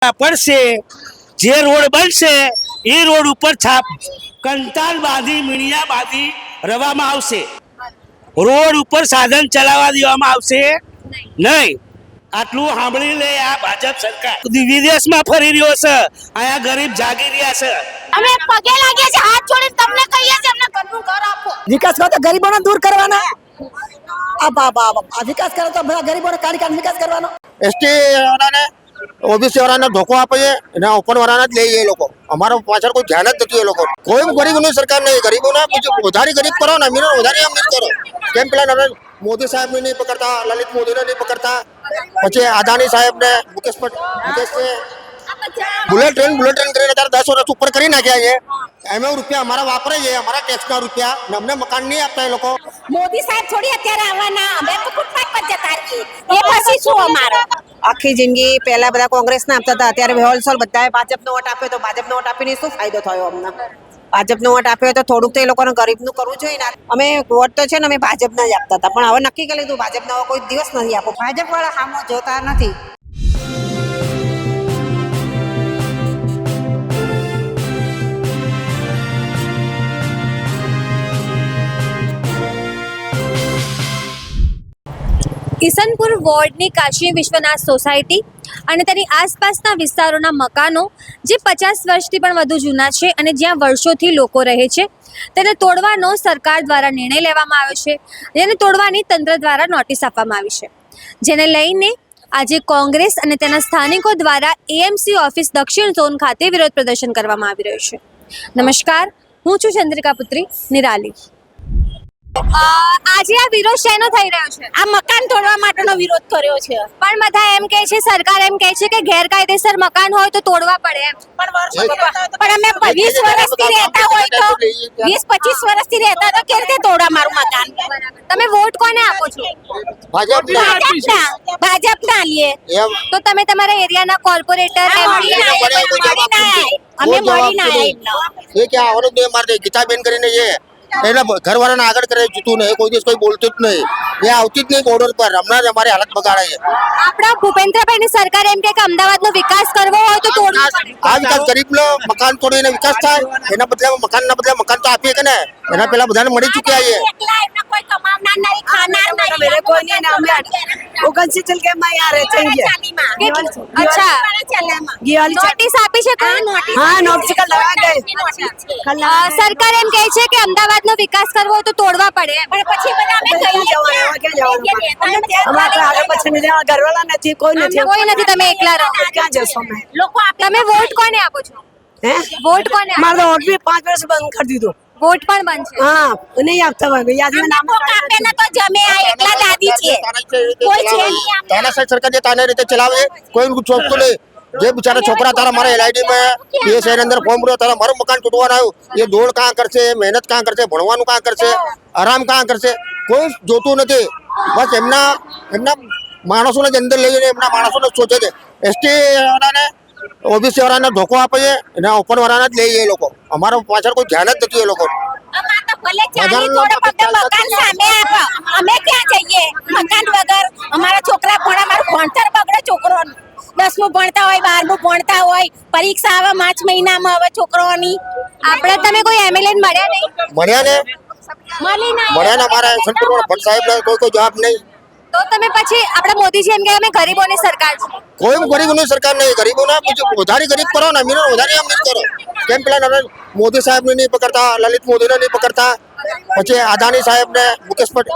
પડશે જે રોડ બનશે એ રોડ ઉપર છાપ કંટાલ બાંધી મીણિયા બાંધી રવામાં આવશે. રોડ ઉપર સાધન ચલાવવા દેવામાં આવશે? નહીં. આટલું સાંભળી લે આ ભાજપ સરકાર. વિદેશમાં ફરી રહ્યો છે. અહીંયા ગરીબ જાગી રહ્યા છે. અમે પગે લાગે છે હાથ જોડીને તમને કહીએ છે અમને ઘરનું ઘર આપો. વિકાસ કરો તો ગરીબોને દૂર કરવાના. આ બા બા. વિકાસ કરો તો બધા ગરીબોને કાઢી કાઢી વિકાસ કરવાનો. એસટી વાળાને ઓબીસી વાળાને ધોકો આપે છે એના ઓપન વાળાને જ લઈએ એ લોકો. અમારો પાછળ કોઈ ધ્યાન જ નથી એ લોકો. કોઈ ગરીબોની સરકાર નહીં ગરીબોના વધારે ગરીબ કરો ને અમીરો વધારે અમીર કરો. કેમ પેલા નરેન્દ્ર મોદી સાહેબને નહીં પકડતા લલિત મોદીને નહીં પકડતા? પછી અદાણી સાહેબને મુકેશ પટ Mukesh bullet train bullet train કરીને અત્યારે દસ વર્ષ ઉપર કરી નાખ્યા છે. એમાં રૂપિયા અમારા વાપરે છે અમારા ટેક્સના રૂપિયા. ને અમને મકાન નહીં આપતા એ લોકો. મોદી સાહેબ થોડી અત્યારે આવવાના અમે તો ફૂટપાથ પર જતા રહીએ. એ પછી શું અમારો? આખી જિંદગી પહેલા બધા કોંગ્રેસને આપતા હતા અત્યારે હોલસેલ બધાએ ભાજપનો વોટ આપ્યો તો ભાજપનો વોટ આપીને શું ફાયદો થયો અમને? ભાજપનો વોટ આપ્યો તો થોડુંક તો એ લોકોને ગરીબનું કરવું જોઈએ ને. અમે વોટ તો છે ને અમે ભાજપના જ આપતા હતા પણ હવે નક્કી કરી લીધું ભાજપના હવે કોઈ દિવસ નથી આપો ભાજપ વાળા સામો જોતા નથી. ઈસનપુર વોર્ડની કાશી વિશ્વનાથ સોસાયટી અને તેની આસપાસના વિસ્તારોના મકાનો, જે પચાસ વર્ષથી પણ વધુ જૂના છે અને જ્યાં વર્ષોથી લોકો રહે છે, તેને તોડવાનો સરકાર દ્વારા નિર્ણય લેવામાં આવ્યો છે. જેને તોડવાની તંત્ર દ્વારા નોટિસ આપવામાં આવી છે. જેને લઈને આજે કોંગ્રેસ અને તેના સ્થાનિકો દ્વારા એએમસી ઓફિસ દક્ષિણ ઝોન ખાતે વિરોધ પ્રદર્શન કરવામાં આવી રહ્યું છે. નમસ્કાર, હું છું ચંદ્રિકા પુત્રી, નિરાલી. આજે આ વિરોધ શેનો થઈ રહ્યો છે? આ મકાન તોડવા માટેનો વિરોધ કર્યો છે. પણ બધા એમ કહે છે સરકાર એમ કહે છે કે ગેરકાયદેસર મકાન હોય તો તોડવા પડે એમ. પણ અમે વીસ વર્ષથી રહેતા હોય તો વીસ પચીસ વર્ષથી રહેતા તો કેવી રીતે તોડવા મારું મકાન? તમે વોટ કોને આપો છો? ભાજપને ભાજપના લીએ. તો તમે તમારા એરિયાના કોર્પોરેટર આયા. અમે મળી ના આવ્યા એ કે જ નહીં મારે ગીતાબેન કરીને છે એટલે ઘરવાળાને આગળ કરે જૂતું નહીં કોઈ દિવસ કોઈ બોલતું જ નહીં. એ આવતી જ નહીં બોર્ડર પર. હમણાં જ અમારી હાલત બગાડે આપણા ભૂપેન્દ્રભાઈ ની સરકાર એમ કે અમદાવાદનો વિકાસ કરવો હોય તો આ વિકાસ ગરીબનો મકાન તોડીને વિકાસ થાય. એના બદલે મકાનના બદલે મકાન તો આપીએ કે ને? એના પેલા બધાને મળી ચૂક્યા છે. સરકાર એમ કહે છે કે અમદાવાદ અમદાવાદનો વિકાસ કરવો હોય તો તોડવા પડે. પણ પછી બધા અમે ઘરવાળા નથી કોઈ નથી. તમે એકલા રહો. ક્યાં જશો લોકો તમે વોટ કોને આપો છો? હે? વોટ કોને મારો વોટ બી 5 વર્ષ બંધ કરી દીધો. વોટ પણ બંધ છે. હા નહીં આપતા ભાઈ યાદમાં નામ કાપે ના તો જમે આ એકલા દાદી છે. કોઈ છે નહીં સરકાર જે તાને રીતે ચલાવે કોઈ ચોખ્ખું નહીં. જે બિચારા છોકરા તારા મારા એલઆઈડી માં પીએસઆઈ ની અંદર ફોર્મ ભર્યો તારા મારું મકાન તૂટવાનું આવ્યું. એ દોડ કાં કરશે મહેનત કાં કરશે ભણવાનું કાં કરશે આરામ કાં કરશે કોઈ જોતું નથી. બસ એમના એમના માણસોને જ અંદર લઈને એમના માણસોને સોચે છે. એસટી વાળાને ઓબીસી વાળાને ધોકો આપે છે એના ઓપન વાળાને જ લઈએ એ લોકો. અમારો પાછળ કોઈ ધ્યાન જ નથી એ લોકો. અમે ક્યાં જઈએ? મકાન વગર અમારા છોકરા પણ અમારું ભણતર દસમું ભણતા હોય બારમું ભણતા હોય પરીક્ષા આવે માર્ચ મહિનામાં હવે છોકરાઓની. આપણે તમે કોઈ એમએલએ મળ્યા નહીં? મળ્યા ને? મળી ના મળ્યા ને અમારા ભટ્ટ સાહેબ કોઈ કોઈ જવાબ નહીં. તો તમે પછી આપણે મોદીજી એમ કે અમે ગરીબોની સરકાર છે કોઈ ગરીબોની સરકાર નહીં. ગરીબોના વધારે ગરીબ કરો ને અમીરો વધારે અમીર કરો. કેમ પેલા નરેન્દ્ર મોદી સાહેબને નહીં પકડતા લલિત મોદીને નહીં પકડતા? પછી અદાણી સાહેબને મુકેશ પટ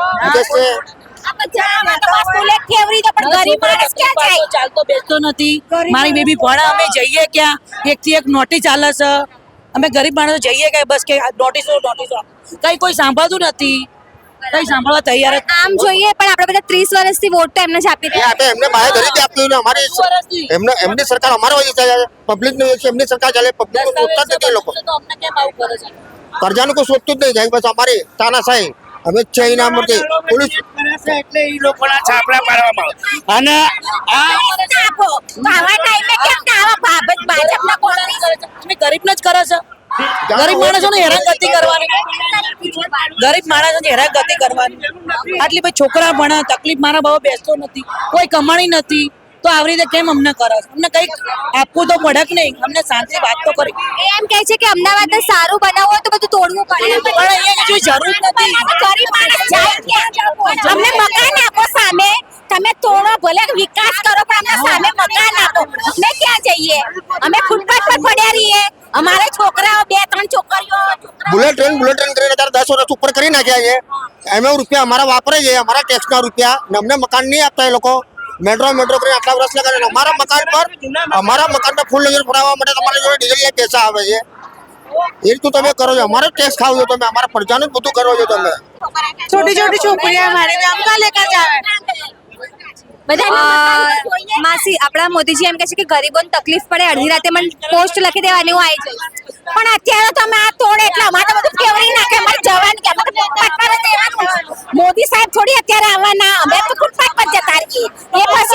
ચાલતો બેસતો નથી. મારી બેબી ભણે અમે જઈએ ક્યાં? એક થી એક નોટિસ ચાલે છે. અમે ગરીબ માણસો જઈએ કે બસ કે નોટિસો નોટિસો. કઈ કોઈ સાંભળતું નથી. કઈ સાંભળવા તૈયાર આમ જોઈએ પણ આપણે બધા ત્રીસ વર્ષથી વોટ એમને જ આપી એ આપે એમને આપી ને. અમારી. એમને એમની સરકાર અમારો પબ્લિકનું એમની સરકાર ચાલે. પબ્લિકનું નથી લોકો. કોઈ શોધતું જ નહીં જાય બસ અમારી તાનાશાહી. અમે જ છે પોલીસ એટલે એ લોકોના છાપરા પાડવામાં અને આ આપો. આવા ટાઈમે કેમ કે આવા ભાજપ ભાજપના કોંગ્રેસ અમે ગરીબને જ કરે છે. ગરીબ માણસોને હેરાનગતિ કરવાની. ગરીબ માણસોને હેરાનગતિ કરવાની. આટલી ભાઈ છોકરા ભણે તકલીફ મારા બાબા બેસતો નથી. કોઈ કમાણી નથી. તો આવી રીતે કેમ અમને કરો છો? અમને કંઈક આપવું તો પડે કે નહીં? અમને શાંતિ વાત તો કરી. એ એમ કહે છે કે અમદાવાદને સારું બનાવવું તો બધું તોડવું પડે. પણ અહીંયા જેવી જરૂર નથી. ગરીબ માણસ જાય ક્યાં? અમને મકાન આપો સામે. તમે તોડો ભલે વિકાસ કરો પણ અમને સામે મકાન આપો. અમે ક્યાં જઈએ? અમે ફૂટપાથ પર પડ્યા રહીએ. અમારે છોકરાઓ બે ત્રણ છોકરીઓ. બુલેટ ટ્રેન બુલેટ ટ્રેન કરીને અત્યારે દસ વર્ષ ઉપર કરી નાખ્યા છે. એમાં રૂપિયા અમારા વાપરે છે. અમારા ટેક્સના રૂપિયા. ને અમને મકાન નહીં આપતા એ લોકો. મેટ્રો મેટ્રો કરીને આટલા વર્ષ લગાડે અમારા મકાન પર અમારા મકાનના ફૂલ નજર ફરાવવા માટે તમારી જોડે ડીઝલ પૈસા આવે છે. એ રીતનું તમે કરો છો. અમારો ટેસ્ટ ખાવ છો તમે. અમારા પ્રજાનું બધું કરો છો તમે. છોટી છોટી છોકરીઓ મારે આમ કા લેકા જાવે? માસી આપણા મોદીજી એમ કે છે કે ગરીબોને તકલીફ પડે અડધી રાતે મને પોસ્ટ લખી દેવાની હું આવી જઈશ પણ અત્યારે તમે આ તોડે એટલે અમારે બધું કેવરી નાખે. અમારે જવાનું કે મોદી સાહેબ થોડી અત્યારે આવવાના. અમે તો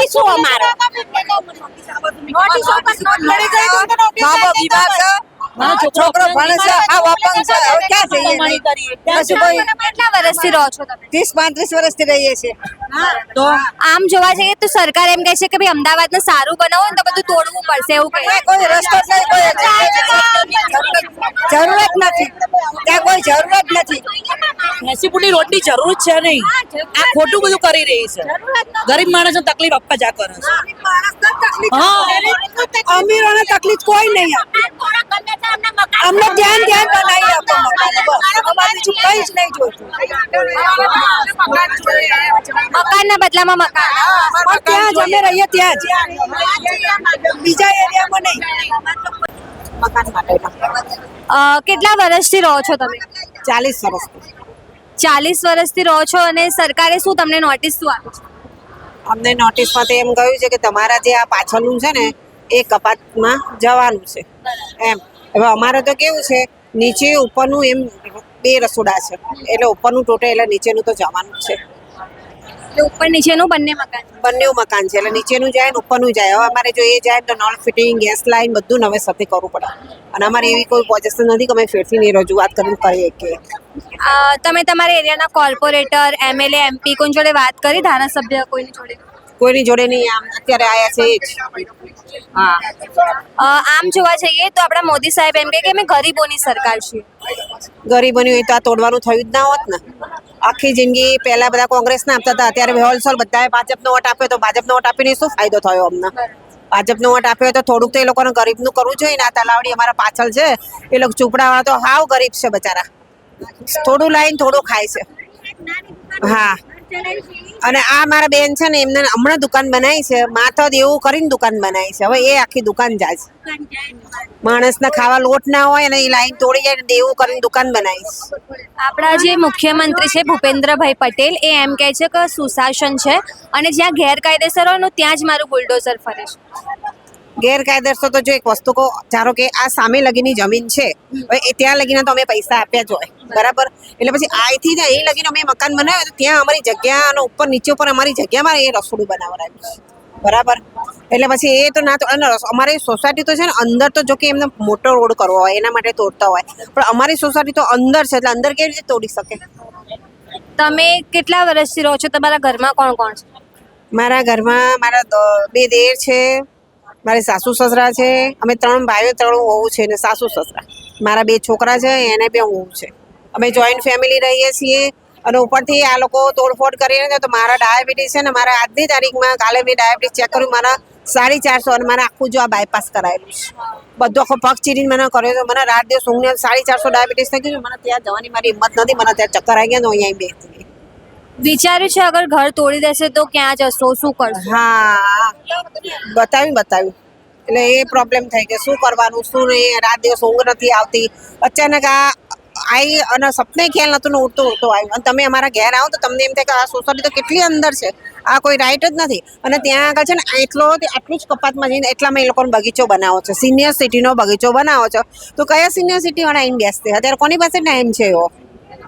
શું અમારો? નોટિસ પર નોટિસ મળી ગઈ તો નોટિસ બીમાર છે. મારો છોકરો ભણે છે આ અપંગ છે હવે ક્યાં જઈએ કમાણી કરીએ. કોઈ કેટલા વર્ષથી રહો છો તમે? ત્રીસ પાંત્રીસ વર્ષથી રહીએ છીએ. તો આમ જોવા જઈએ તો સરકાર એમ કહે છે કે ભાઈ અમદાવાદને સારું બનાવો ને તો બધું તોડવું પડશે એવું કહે. કોઈ રસ્તો નહીં કોઈ જરૂરત નથી. ત્યાં કોઈ જરૂરત નથી. એસી રોડની જરૂર છે નહીં. આ ખોટું બધું કરી રહી છે. ગરીબ માણસને તકલીફ આપવા જા કરે છે. હા. અમીરોને તકલીફ કોઈ નહીં અમને ધ્યાન ધ્યાન બનાવી આપો અમારે બીજું કઈ જ નહીં જોઈતું મકાનના બદલામાં મકાન. પણ ત્યાં જ અમે રહીએ ત્યાં જ. બીજા એરિયામાં નહીં. મકાન માટે કેટલા વર્ષથી રહો છો તમે? ચાલીસ વર્ષથી. ચાલીસ વર્ષથી રહો છો અને સરકારે શું તમને નોટિસ શું આપ્યું છે? અમને નોટિસમાં તો એમ કહ્યું છે કે તમારા જે આ પાછળનું છે ને એ કપાતમાં જવાનું છે. એમ. હવે અમારે તો કેવું છે નીચે ઉપરનું એમ બે રસોડા છે. એટલે ઉપરનું ટોટે એટલે નીચેનું તો જવાનું જ છે. એટલે ઉપર નીચેનું બંને મકાન બંને મકાન છે એટલે નીચેનું જાય ને ઉપરનું જાય. હવે અમારે જો એ જાય તો નળ ફિટિંગ ગેસ લાઈન બધું નવે સાથે કરવું પડે. અને અમારે એવી કોઈ પોઝિશન નથી કે અમે ફેરથી નહીં રજૂઆત કરીને કરીએ કે તમે તમારા એરિયાના કોર્પોરેટર એમએલએ એમપી કોઈ જોડે વાત કરી? ધારાસભ્ય કોઈની જોડે? કોઈની જોડે નહીં આમ અત્યારે આયા છે એ જ. હા. આમ જોવા જઈએ તો આપણા મોદી સાહેબ એમ કહે કે અમે ગરીબોની સરકાર છીએ. ગરીબોની હોય તો આ તોડવાનું થયું જ ના હોત ને. આખી જિંદગી પહેલા બધા કોંગ્રેસના આપતા હતા અત્યારે હોલસોલ બધાએ ભાજપનો વોટ આપ્યો તો ભાજપનો વોટ આપીને શું ફાયદો થયો અમને? ભાજપનો વોટ આપ્યો તો થોડુંક તો એ લોકોને ગરીબનું કરવું જોઈએ ને આ તલાવડી અમારા પાછળ છે. એ લોકો ચૂપડાવાળા તો હાવ ગરીબ છે બચારા. થોડું લાઈન થોડું ખાય છે. હા. અને આ મારા બેન છે ને એમને હમણાં દુકાન બનાવી છે. માથા એવું કરીને દુકાન બનાવી છે. હવે એ આખી દુકાન જાય છે. માણસને ખાવા લોટ ના હોય અને એ લાઈન તોડી જાય દેવું કરીને દુકાન બનાવીશ આપણા જે મુખ્યમંત્રી છે ભૂપેન્દ્રભાઈ પટેલ એ એમ કહે છે કે સુશાસન છે અને જ્યાં ગેરકાયદેસર હોય ત્યાં જ મારું બુલડોઝર ફરે છે. ગેરકાયદેસર તો જો એક વસ્તુ કહો ધારો કે આ સામે લગીની જમીન છે હવે ત્યાં લગીને તો અમે પૈસા આપ્યા જ હોય. બરાબર? એટલે પછી આથી જ એ લગીને અમે મકાન બનાવ્યું તો ત્યાં અમારી જગ્યાનો ઉપર નીચે ઉપર અમારી જગ્યામાં એ રસોડું બનાવવાનું બરાબર? એટલે પછી એ તો ના તો અને અમારી સોસાયટી તો છે ને અંદર તો જો કે એમને મોટો રોડ કરવો હોય એના માટે તોડતા હોય. પણ અમારી સોસાયટી તો અંદર છે એટલે અંદર કેવી રીતે તોડી શકે? તમે કેટલા વર્ષથી રહો છો? તમારા ઘરમાં કોણ કોણ છે? મારા ઘરમાં મારા બે દેર છે મારી સાસુ સસરા છે અમે ત્રણ ભાઈઓ ત્રણ વહુ છે ને સાસુ સસરા. મારા બે છોકરા છે એને બે વહુ છે. અમે જોઈન્ટ ફેમિલી રહીએ છીએ અને ઉપરથી આ લોકો તોડફોડ કરીને તો મારા ડાયાબિટીસ છે ને મારા આજની તારીખમાં કાલે મેં ડાયાબિટીસ ચેક કર્યું. મારા સાડી ચારસો અને મારે આખું જો આ બાયપાસ કરાયેલું છે. બધો આખો પગ ચીરીને મને કર્યો તો મને રાત દિવસ ઊંઘને સાડી ચારસો ડાયાબિટીસ થઈ ગયું મને ત્યાં જવાની મારી હિંમત નથી. મને ત્યાં ચક્કર આવી ગયા તો અહીંયા બેસી વિચાર્યું છે અગર ઘર તોડી દેશે તો ક્યાં જશો? શું કરશો? હા. બતાવ્યું બતાવ્યું. એટલે એ પ્રોબ્લેમ થઈ ગયો. શું કરવાનું? શું નહીં? રાત દિવસ ઊંઘ નથી આવતી. અચાનક આ આવી અને સપને ખ્યાલ નતું ને ઉડતું ઉડતું આવ્યું. અને તમે અમારા ઘેર આવો તો તમને એમ થાય કે આ સોસાયટી તો કેટલી અંદર છે. આ કોઈ રાઈટ જ નથી. અને ત્યાં આગળ છે ને એટલો આટલું જ કપાતમાં જઈને એટલામાં એ લોકોનો બગીચો બનાવો છે. સિનિયર સિટીનો બગીચો બનાવો છો. તો કયા સિનિયર સિટીવાળા આવીને બેસતે અત્યારે કોની પાસે ટાઈમ છે એવો?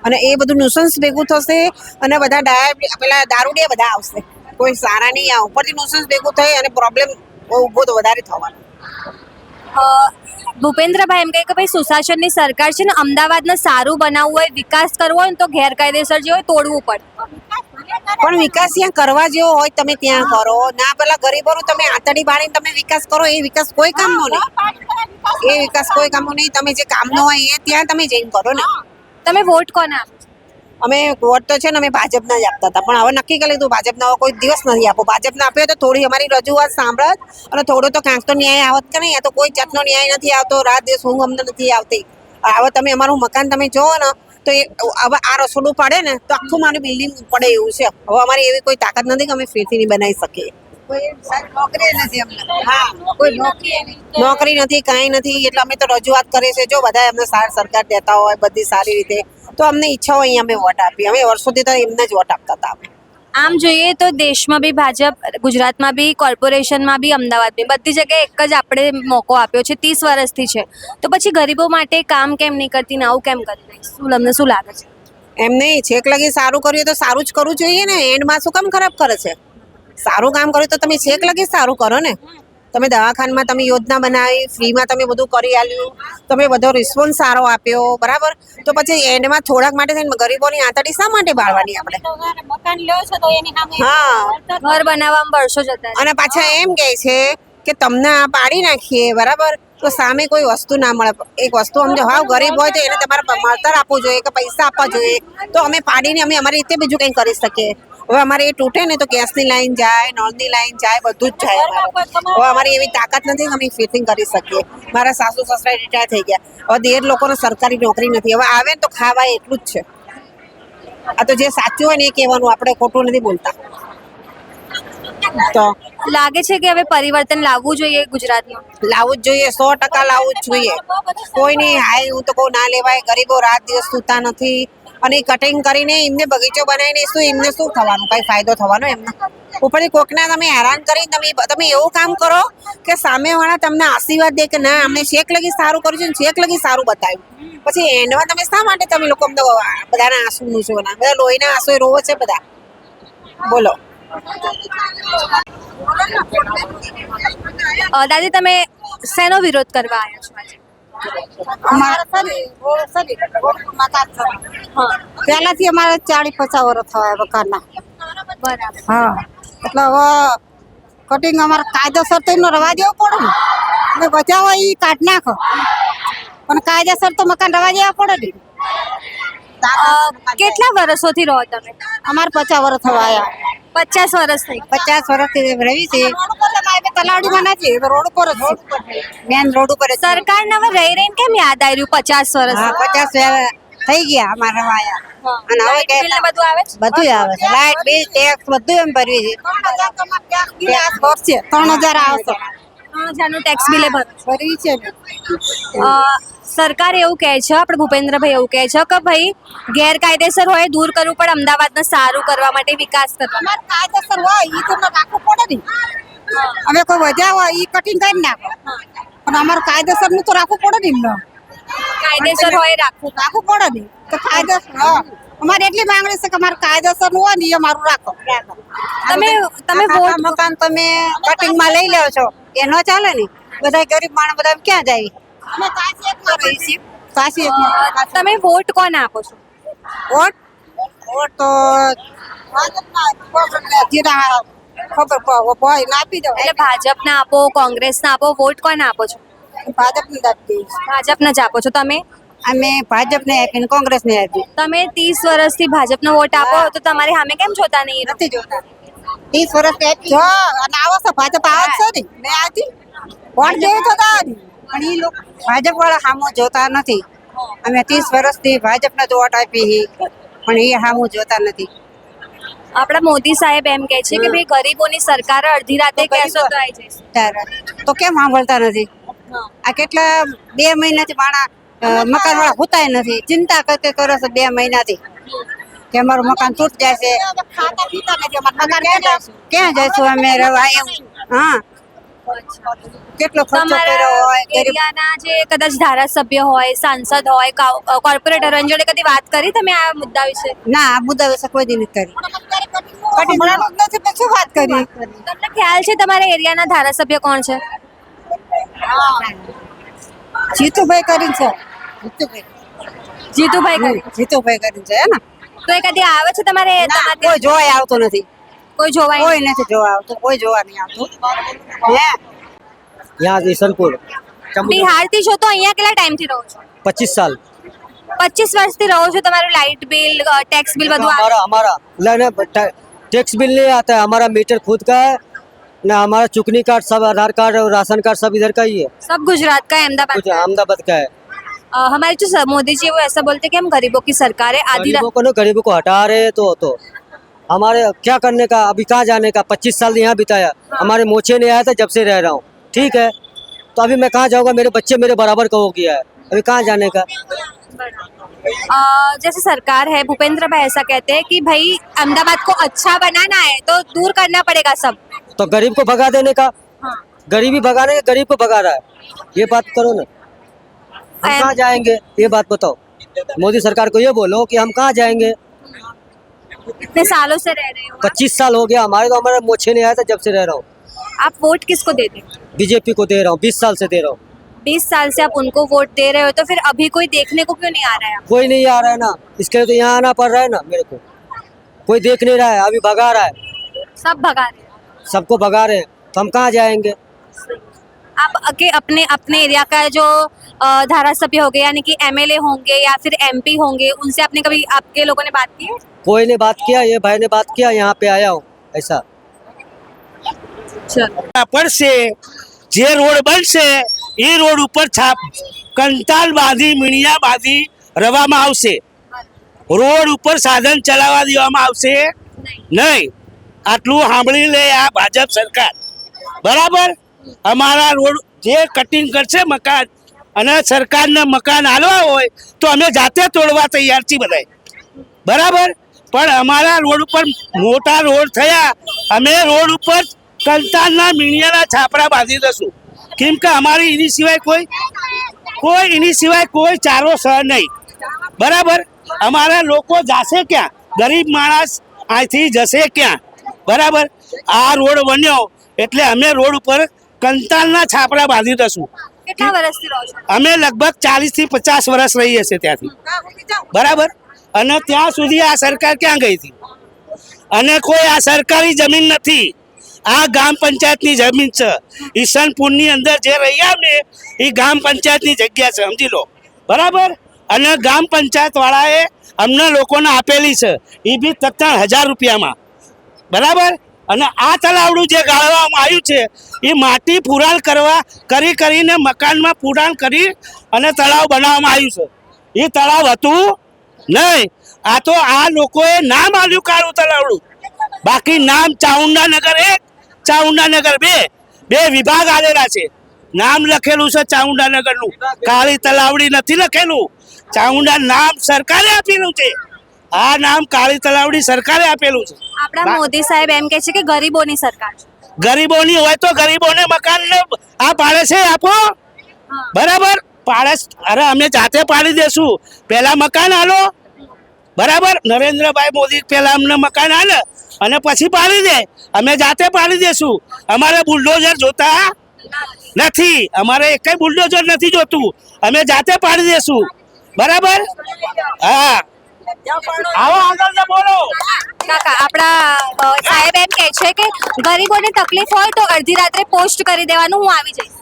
અને એ બધું નુસન્સ ભેગું થશે અને બધા ડાયા, પેલા દારૂડિયા બધા આવશે. કોઈ સારા નહીં આ ઉપરથી નુસન્સ ભેગું થઈ અને પ્રોબ્લેમ બહુ તો વધારે થવાનો. ભૂપેન્દ્રભાઈ એમ કહે કે ભાઈ સુશાસનની સરકાર છે ને અમદાવાદને સારું બનાવવું હોય વિકાસ કરવો હોય ને તો ગેરકાયદેસર જે હોય તોડવું પડે. પણ વિકાસ ત્યાં કરવા જેવો હોય તમે ત્યાં કરો. ના પેલા ગરીબોનું તમે આંતડી બાળીને તમે વિકાસ કરો એ વિકાસ કોઈ કામનો નહીં. એ વિકાસ કોઈ કામનો નહીં. તમે જે કામનો હોય એ ત્યાં તમે જઈને કરો ને. તમે વોટ કોના આપો? અમે વોટ તો છે ને અમે ભાજપના જ આપતા હતા. પણ હવે નક્કી કરી લીધું ભાજપના કોઈ દિવસ નથી આપો. ભાજપના આપ્યો તો થોડી અમારી રજૂઆત સાંભળત અને થોડો તો કાંક તો ન્યાય આવત કે નહીં? આ તો કોઈ જાતનો ન્યાય નથી આવતો. રાત દિવસ ઊંઘ અમને નથી આવતી. હવે તમે અમારું મકાન તમે જોવો ને તો એ હવે આ રસોડું પડે ને તો આખું મારું બિલ્ડિંગ પડે એવું છે. હવે અમારી એવી કોઈ તાકાત નથી કે અમે ફેરથી નહીં બનાવી શકીએ. હા કોઈ નોકરી નથી. કાંઈ નથી. એટલે અમે તો રજૂઆત કરીએ છીએ. જો બધા અમને સાર સરકાર દેતા હોય બધી સારી રીતે. તો અમને ઈચ્છા હોય અહીંયા અમે વોટ આપીએ અમે વર્ષોથી તો એમને જ વોટ આપતા હતા અમે. આમ જોઈએ તો દેશમાં બી ભાજપ ગુજરાતમાં બી કોર્પોરેશનમાં બી અમદાવાદ બી બધી જગ્યાએ એક જ આપણે મોકો આપ્યો છે ત્રીસ વર્ષથી છે. તો પછી ગરીબો માટે કામ કેમ નહીં કરતી ને આવું કેમ કરી રહી શું તમને શું લાગે છે? એમ નહીં છેક લગી સારું કર્યું તો સારું જ કરવું જોઈએ ને. એન્ડમાં શું કામ ખરાબ કરે છે? સારું કામ કર્યું તો તમે છેક લગી સારું કરો ને. તમે દવાખાનામાં તમે યોજના બનાવી ફ્રીમાં તમે બધું કરી આલ્યું તમે બધો રિસ્પોન્સ સારો આપ્યો બરાબર? તો પછી એન્ડમાં થોડાક માટે થઈને ગરીબોની આંતડી શા માટે બાળવાની આપણે? હા. ઘર બનાવવામાં વર્ષો જતા અને પાછા એમ કહે છે કે તમને આ પાડી નાખીએ બરાબર? તો સામે કોઈ વસ્તુ ના મળે. એક વસ્તુ સમજો હાવ ગરીબ હોય તો એને તમારે મળતર આપવું જોઈએ કે પૈસા આપવા જોઈએ. તો અમે પાડીને અમે અમારી રીતે બીજું કંઈ કરી શકીએ. હવે અમારે એ તૂટે ને તો ગેસની લાઈન જાય નળની લાઈન જાય બધું જ જાય હવે અમારી એવી તાકાત નથી કે અમે ફિટિંગ કરી શકીએ. મારા સાસુ સસરા રિટાયર થઈ ગયા. હવે દેર લોકોને સરકારી નોકરી નથી. હવે આવે ને તો ખાવા એટલું જ છે. આ તો જે સાચું હોય ને એ કહેવાનું આપણે ખોટું નથી બોલતા. તો લાગે છે કે હવે પરિવર્તન લાવવું જોઈએ ગુજરાતમાં? લાવવું જ જોઈએ સો ટકા લાવવું જ જોઈએ. કોઈની હાય હું તો કહું ના લેવાય. ગરીબો રાત દિવસ સૂતા નથી. અને કટિંગ કરીને એમને બગીચો બનાવીને શું, એમને શું થવાનું? કઈ ફાયદો થવાનો એમને? ઉપરથી કોકના તમે હેરાન કરી, તમે તમે એવું કામ કરો કે સામેવાળા તમને આશીર્વાદ દે કે ના, અમને શેક લગી સારું કર્યું છે ને શેક લગી સારું બતાવ્યું. પછી એન્ડમાં તમે શા માટે તમે લોકો બધાના આંસુ ના, બધા લોહીના આંસુ રોવો છે બધા. બોલો. દાદી તમે શેનો વિરોધ કરવા આવ્યા છો પહેલાથી અમારે ચાલીસ પચાસ વર્ષ થવા મકાનના હા. એટલે હવે કટિંગ અમારે કાયદેસર તો એનો રવા દેવો પડે ને. એટલે બચાવો એ કાઢ નાખો. પણ કાયદેસર તો મકાન રવા દેવા પડે ને. કેટલા વર્ષોથી રહો તમે? અમારે પચાસ વર્ષ થવા આવ્યા. પચાસ વર્ષ થઈ પચાસ વર્ષથી રહી છે તલાવડીમાં નથી રોડ ઉપર જ મેન રોડ ઉપર. સરકારને હવે રહી રહીને કેમ યાદ આવી રહ્યું પચાસ વર્ષ પચાસ થઈ ગયા અમારે રવા અને હવે લાઇટ બધું આવે છે? બધું આવે છે. લાઈટ બિલ ટેક્સ બધું એમ ભરવી છે. ત્રણ હજાર આવશે. હજારનું ટેક્સ બિલે ભરી છે. સરકાર એવું કહે છે આપણે ભૂપેન્દ્રભાઈ એવું કહે છે કે ભાઈ ગેરકાયદેસર હોય દૂર કરવું પણ અમદાવાદને સારું કરવા માટે વિકાસ કરવા કાયદેસર હોય એ તો રાખવું પડે ને. અમે કોઈ વધ્યા હોય એ કટિંગ કરી નાખો. પણ અમારું કાયદેસરનું તો રાખવું પડે ને કાયદેસર હોય રાખવું રાખવું પડે ને. તો કાયદેસર અમારે એટલી માંગણી છે કે અમારે કાયદેસરનું હોય ને એ અમારું રાખો. તમે તમે મકાન તમે કટિંગમાં લઈ લો છો. એ ન ચાલે ને? બધા ગરીબ માણસ બધા ક્યાં જાય? અમે કાશી એકમાં રહી છીએ કાશી એકમાં તમે વોટ કોને આપો છો? વોટ? વોટ તો ખબર આપી દો. એટલે ભાજપને આપો કોંગ્રેસને આપો વોટ કોને આપો છો? ભાજપને જ આપી ભાજપને જ આપો છો. તમે? અમે ભાજપને આપીને કોંગ્રેસને આપી. તમે ત્રીસ વર્ષથી ભાજપનો વોટ આપો તો તમારી સામે કેમ જોતા નહીં નથી જોતા. ત્રીસ વર્ષ જો અને આવો છો ભાજપ આવે ને? મેં આજી વોટ દેવું તો પણ એ લોકો ભાજપ વાળા સામો જોતા નથી. અમે ત્રીસ વર્ષથી ભાજપને જ વોટ આપી હી. પણ એ સામું જોતા નથી. આપણા મોદી સાહેબ એમ કહે છે કે ભાઈ ગરીબોની સરકાર અડધી રાતે કેસો આવી જઈશ. તો કેમ સાંભળતા નથી? આ કેટલા બે મહિનાથી માણા મકાન વાળા હોતાય નથી. ચિંતા કરતે કરો છો બે મહિનાથી. કે અમારું મકાન તૂટ જાય છે ક્યાં જઈશું અમે રહેવા એવું હા. કેટલો ખર્ચો કર્યો હોય એરિયાના જે કદાચ ધારાસભ્ય હોય સાંસદ હોય કોર્પોરેટર એની જોડે કદી વાત કરી તમે આ મુદ્દા વિશે? ના આ મુદ્દા વિશે કોઈ દી નથી કરી. નથી વાત કરી? તમને ખ્યાલ છે તમારા એરિયાના ધારાસભ્ય કોણ છે? જીતુભાઈ કરીને છે. જીતુભાઈ. જીતુભાઈ કરી જીતુભાઈ કરીને છે હે ને? તો એ કદી આવે છે તમારે ના, તમારે કોઈ ત્યાં? જોવાય આવતો નથી કોઈ જોવાય કોઈ નથી જોવા આવતું કોઈ જોવા નહીં આવતું હે यहाँ ईसनपुर બિહારથી છો તો અહીંયા કેટલા ટાઈમથી રહો છો पच्चीस साल પચીસ વર્ષથી રહો છો તમારું લાઇટ બિલ ટેક્સ બિલ બધું આવે हमारा हमारा लेने टैक्स बिल नहीं आता है हमारा मीटर खुद का है ना हमारा चुकनी कार्ड सब आधार कार्ड और राशन कार्ड सब इधर का ही है सब गुजरात का है अहमदाबाद कुछ अहमदाबाद का है अ, हमारे जो मोदी जी वो ऐसा बोलते हैं कि हम गरीबों की सरकार है आधी गरीबों को ना गरीबों को हटा रहे तो तो। हमारे क्या करने का अभी कहाँ जाने का? पच्चीस साल यहाँ बिताया। हमारे मोचे नहीं आया था जब से रह रहा हूँ। ठीक है? तो अभी मैं कहाँ जाऊँगा? मेरे बच्चे मेरे बराबर का हो गया है। अभी कहाँ जाने का? अ, जैसे सरकार है भूपेंद्र भाई ऐसा कहते हैं कि भाई अहमदाबाद को अच्छा बनाना है तो दूर करना पड़ेगा सब। तो गरीब को भगा देने का? हाँ। गरीबी भगाने का गरीब को भगा रहा है। ये बात करो ना। हम कहाँ जाएँगे? ये बात बताओ। मोदी सरकार को ये बोलो कि हम कहाँ जाएँगे? इतने सालों से रह रहे हो पच्चीस साल हो गया हमारे तो हमारे मोछे नहीं आया था जब से रह रहा हूँ। आप वोट किसको देते हैं? बीजेपी को दे रहा हूँ बीस साल से दे रहा हूँ। बीस साल से आप उनको वोट दे रहे हो तो फिर अभी कोई देखने को क्यों नहीं आ रहा है? कोई नहीं आ रहा है ना। इसके लिए तो यहाँ आना पड़ रहा है ना मेरे को। कोई देख नहीं रहा है अभी भगा रहा है। सब भगा रहे हैं। सबको भगा रहे हैं। तो हम कहाँ जाएँगे? आप के अपने अपने एरिया का जो अ, धारासभ्य हो गए यानी कि एमएलए होंगे या फिर एमपी होंगे उनसे आपने कभी आपके लोगों ने बात की है कोई ने बात किया ये भाई ने बात किया यहाँ पे आया हूँ ऐसा પડશે જે રોડ બનશે એ રોડ ઉપર છાપ કંટાલ બાંધી મીણિયા બાંધી રવામાં આવશે રોડ ઉપર સાધન ચલાવવા દેવામાં આવશે નહીં આટલું સાંભળી લે આ ભાજપ સરકાર બરાબર અમારા રોડ જે કટિંગ કરશે મકાન અને સરકારને મકાન હાલવા હોય તો અમે જાતે તોડવા તૈયાર છીએ બધાય. બરાબર? પણ અમારા રોડ ઉપર મોટા રોડ થયા, અમે રોડ ઉપર કંટાળના મીણિયાના છાપરા બાંધી દઈશું. કેમ કે અમારી એની સિવાય કોઈ કોઈ એની સિવાય કોઈ ચારો સહ નહીં. બરાબર? અમારા લોકો જાશે ક્યાં? ગરીબ માણસ અહીંથી જશે ક્યાં? બરાબર? આ રોડ બન્યો એટલે અમે રોડ ઉપર કંટાળના છાપરા બાંધી દઈશું કેટલા વર્ષથી રહો છો? અમે લગભગ ચાલીસથી પચાસ વર્ષ રહી હશે ત્યાંથી. બરાબર? અને ત્યાં સુધી આ સરકાર ક્યાં ગઈ હતી? અને કોઈ આ સરકારી જમીન નથી. આ ગ્રામ પંચાયતની જમીન છે. ઈશનપુરની અંદર જે રહ્યા ને એ ગ્રામ પંચાયતની જગ્યા છે સમજી લો. બરાબર? અને ગ્રામ પંચાયત વાળાએ અમને લોકોને આપેલી છે. એ બી ત્રણ હજાર રૂપિયામાં. બરાબર? અને આ તલાવડું જે ગાળવામાં આવ્યું છે, એ માટી પુરાણ કરવા, કરી કરીને મકાનમાં પુરાણ કરી અને તળાવ બનાવવામાં આવ્યું છે. એ તળાવ હતું નહીં. આ તો આ લોકોએ નામ આવ્યું કાળું તલાવડું. બાકી નામ ચાઉંડાનગર એક ચાઉંડાનગર બે. બે વિભાગ આવેલા છે. નામ લખેલું છે ચાઉંડાનગરનું કાળી તલાવડી નથી લખેલું. ચાઉંડા નામ સરકારે આપેલું છે. આ નામ કાળી તલાવડી સરકારે આપેલું છે. આપણા મોદી સાહેબ એમ કહે છે કે ગરીબોની સરકાર છે. ગરીબોની હોય તો ગરીબોને મકાન આ પાડે છે આપો. બરાબર? પાડે અરે અમે જાતે પાડી દેશું. પહેલા મકાન આલો. બરાબર? નરેન્દ્રભાઈ મોદી પહેલા અમને મકાન આલે અને પછી પાડી દે. અમે જાતે પાડી દેશું. અમારે બુલડોઝર જોતા નથી. અમારે એકય બુલડોઝર નથી જોતું. અમે જાતે પાડી દેશું. બરાબર? હા. આવો આગળ ને બોલો. કાકા આપણા સાહેબ એમ કહે છે કે ગરીબોને તકલીફ હોય તો અડધી રાત્રે પોસ્ટ કરી દેવાનું હું આવી જઈશ.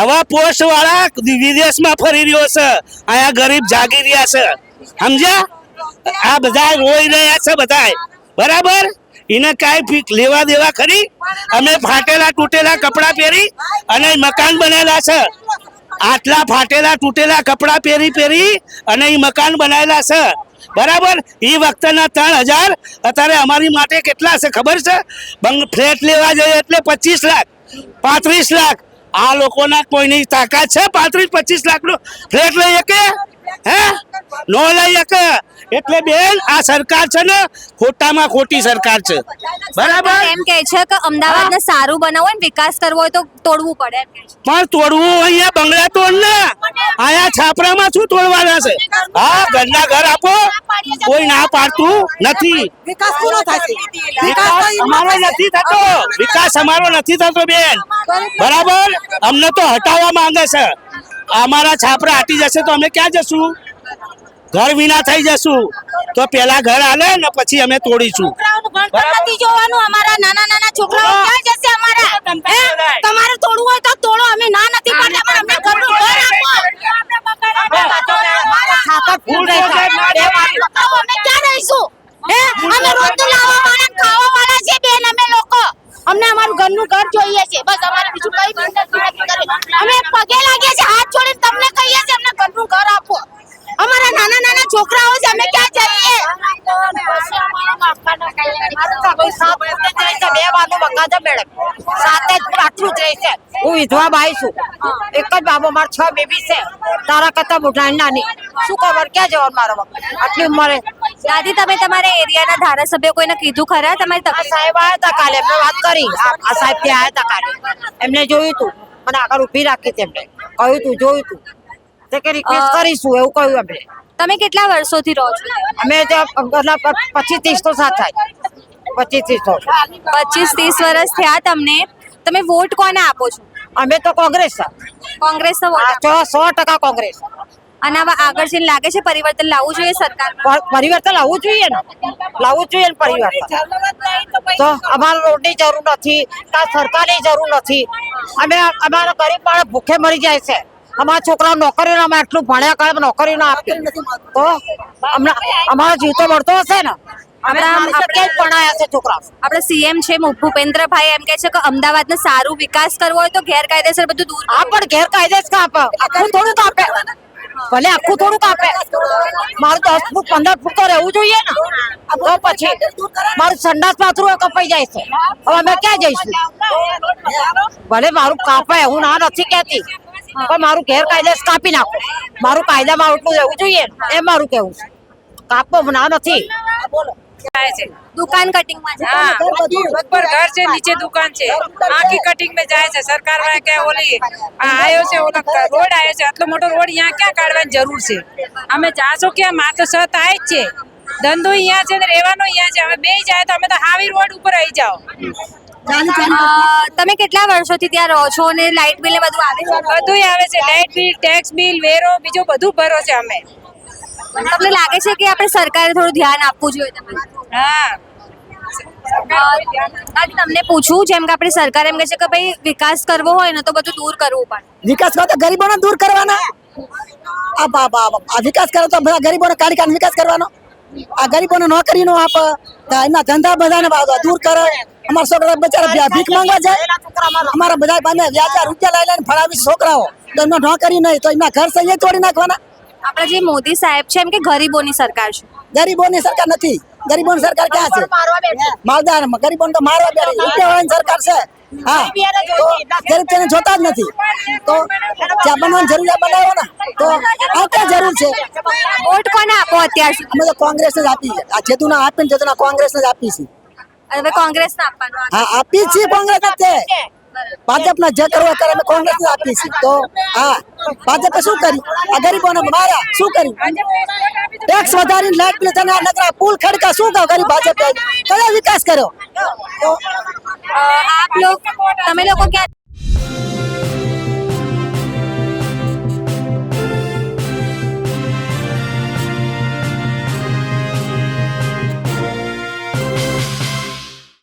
આવા પોસ્ટ વાળા વિદેશમાં ફરી રહ્યો છે. અહીંયા ગરીબ જાગી રહ્યા છે. સમજ્યા? આ બધા રોઈ રહ્યા છે બધા બરાબર? એને કાંઈ ફીક લેવા દેવા ખરી? અમે ફાટેલા તૂટેલા કપડાં પહેરી અને મકાન બનેલા છે. આટલા ફાટેલા તૂટેલા કપડાં પહેરી પહેરી અને એ મકાન બનાવેલા છે. બરાબર? એ વખતના ત્રણ હજાર. અત્યારે અમારી માટે કેટલા છે ખબર છે? બંગ ફ્લેટ લેવા જઈએ એટલે પચીસ લાખ, પાંત્રીસ લાખ. આ લોકોના કોઈની તાકાત છે? પાંત્રીસ, પચીસ લાખનો ફ્લેટ લઈ શકે હે? નો લઈ શકે એટલે બેન આ સરકાર છે ને ખોટામાં ખોટી સરકાર છે. બરાબર? એમ કે છે કે અમદાવાદને સારું બનાવવું હોય ને વિકાસ કરવો હોય તો તોડવું પડે પણ તોડવું અહીંયા બંગલા તોડ ને. અહીંયા છાપરામાં શું તોડવાના છે? હા ઘરના ઘર આપો. કોઈ ના પાડતું નથી. વિકાસ પૂરો થશે. વિકાસ અમારો નથી થતો. વિકાસ અમારો નથી થતો બેન. બરાબર? અમને તો હટાવવા માંગે છે. અમારા છાપરા હટી જશે તો અમે ક્યાં જશું? ઘર વિના થઈ જશું. તો પેલા ઘર આલે ને પછી અમે તોડીશું. જોવાનું અમારા નાના નાના છોકરાઓ ક્યાં જશે અમારા? તમારે તોડવું હોય તો તોડો અમે ના નથી પાડતા પણ અમને ઘરનું ઘર આપો ફૂલ રોજગાર બે વાળી છોકરાઓ અમે ક્યાં રહીશું હે અમે રોજનું લાવવા વાળા ખાવા વાળા છે બેન અમે લોકો અમને અમારું ઘરનું ઘર જોઈએ છે બસ અમારે બીજું કઈ બી નથી કરવું. અમે પગે લાગીએ છીએ હાથ જોડીને તમને કહીએ છીએ અમને ઘરનું ઘર આપો અમારા નાના નાના છોકરાઓ છે અમે ક્યાં જઈએ બે વાનું મકાન છે મેડમ સાતે જ આટલું જ રહેશે હું વિધવા બાઈ છું. એક જ બાબો માર છ બેબી છે. તારા કરતા મોટા નાની. શું ખબર ક્યાં જવાનું મારો? આટલી ઉંમરે. દાદી તમે તમારા એરિયાના ધારાસભ્ય કોઈને કીધું ખરા? તમારી તકલીફ સાહેબ આવ્યા હતા કાલે. એમને વાત કરી. આ સાહેબ ત્યાં આવ્યા હતા કાલે. એમને જોયું તું. મને આગળ ઊભી રાખી તેમણે કહ્યું તું જોયું તું. તે કે રિક્વેસ્ટ કરીશું એવું કહ્યું એમને. તમે કેટલા વર્ષોથી રહો છો? અમે પચીસ ત્રીસ તો સાથ થાય. પચીસ ત્રીસ પચીસ ત્રીસ વર્ષ થયા તમને. તમે વોટ કોને આપો છો? અમે તો કોંગ્રેસ કોંગ્રેસ. સો ટકા કોંગ્રેસ. અને હવે આગળ જઈને લાગે છે પરિવર્તન લાવવું જોઈએ સરકાર પરિવર્તન લાવવું જોઈએ ને. લાવવું જોઈએ ને પરિવર્તન. તો અમારા રોડની જરૂર નથી કાં સરકારની જરૂર નથી. અમે અમારા ગરીબ માણસ ભૂખે મરી જાય છે. અમારા છોકરાઓ નોકરીઓ અમે આટલું ભણ્યા કાળ નોકરીઓ ના આપી. તો અમારો જીવતો મળતો હશે ને. આપણા- સીએમ છે ભૂપેન્દ્રભાઈ એમ કહે છે કે અમદાવાદને સારું વિકાસ કરવો હોય તો ગેરકાયદેસર બધું દૂર આ પણ ગેરકાયદેસર આપે આખું થોડું કાપે ભલે આખું થોડું કાપે મારું દસ ફૂટ પંદર ફૂટ તો રહેવું જોઈએ ને. તો પછી મારું સંડાસ પાથરું કપાઈ જાય છે. હવે અમે ક્યાં જઈશું? ભલે મારું કાપે હું ના નથી કહેતી. પણ મારું ગેરકાયદેસ કાપી નાખો. મારું કાયદામાં આટલું રહેવું જોઈએ એ મારું કેવું છે. કાપો ના નથી. દુકાન થાય છે. દુકાન કટિંગમાં ઘર છે નીચે દુકાન છે. આખી કટિંગમાં જાય છે. સરકાર કે ઓલી આયો છે ઓલો રોડ આયો છે. આટલો મોટો રોડ અહીંયા ક્યાં કાઢવાની જરૂર છે? અમે જાશો ક્યાં? માત્ર સહ થાય જ છે. ધંધો અહીંયા છે ને રહેવાનો અહીંયા છે. હવે બે જાય તો અમે તો હાવી રોડ ઉપર આવી જાઓ. તમે કેટલા વર્ષોથી ત્યાં રહો છો ને લાઇટ બિલ બધું આવે છે? બધું આવે છે. લાઇટ બિલ ટેક્સ બિલ વેરો બીજો બધું ભરો છે અમે. તમને લાગે છે કે આપણે સરકારે થોડું ધ્યાન આપવું જોઈએ તમારે? દાદી તમને પૂછું જેમ કે આપણે સરકાર એમ કહે છે કે ભાઈ વિકાસ કરવો હોય ને તો બધું દૂર કરવું પડે. વિકાસ કરો તો ગરીબોને દૂર કરવાના. આ બા બા વિકાસ કરો તો બધા ગરીબોને કાઢી કાઢી વિકાસ કરવાનો. આ ગરીબોને નોકરી નો આપે એમના ધંધા બધાને દૂર કરે. અમારા છોકરા બચારા ભીખ માંગવા જાય. અમારા બધા બાને વ્યાજા રૂપિયા લઈ લઈને ફળાવી છોકરાઓ. તો એમનો નોકરી નહીં તો એમના ઘર સહી તોડી નાખવાના. આપણે જે મોદી સાહેબ છે એમ કે ગરીબોની સરકાર છે. ગરીબોની સરકાર નથી. ગરીબોની સરકાર ક્યાં છે? માલદાર ગરીબોને તો મારવા બેઠી. રૂપિયા સરકાર છે. હા. ગરીબ તેને જોતા જ નથી. તો જ્યાં બનવાની જરૂરિયાત બનાવો ને તો આ ક્યાં જરૂર છે? વોટ કોને આપો અત્યાર? સુધી અમે તો કોંગ્રેસ જ આપી છે. આ જેતુના આપીને જેતુના કોંગ્રેસ જ આપી છે હવે કોંગ્રેસને આપવાનો. હા આપી કોંગ્રેસ જ છે. ભાજપના જે કરવા કરે અમે કોંગ્રેસ જ આપી છે તો, હા, ભાજપે શું કર્યું? આ ગરીબોને માર્યા શું કર્યું? ટેક્સ વધારીને લાઈટ બિલ તને નકરા પુલ ખડકા શું કહો ગરીબ ભાજપે? કયો વિકાસ કર્યો? તો આપ લોગ તમે લોકો ક્યાં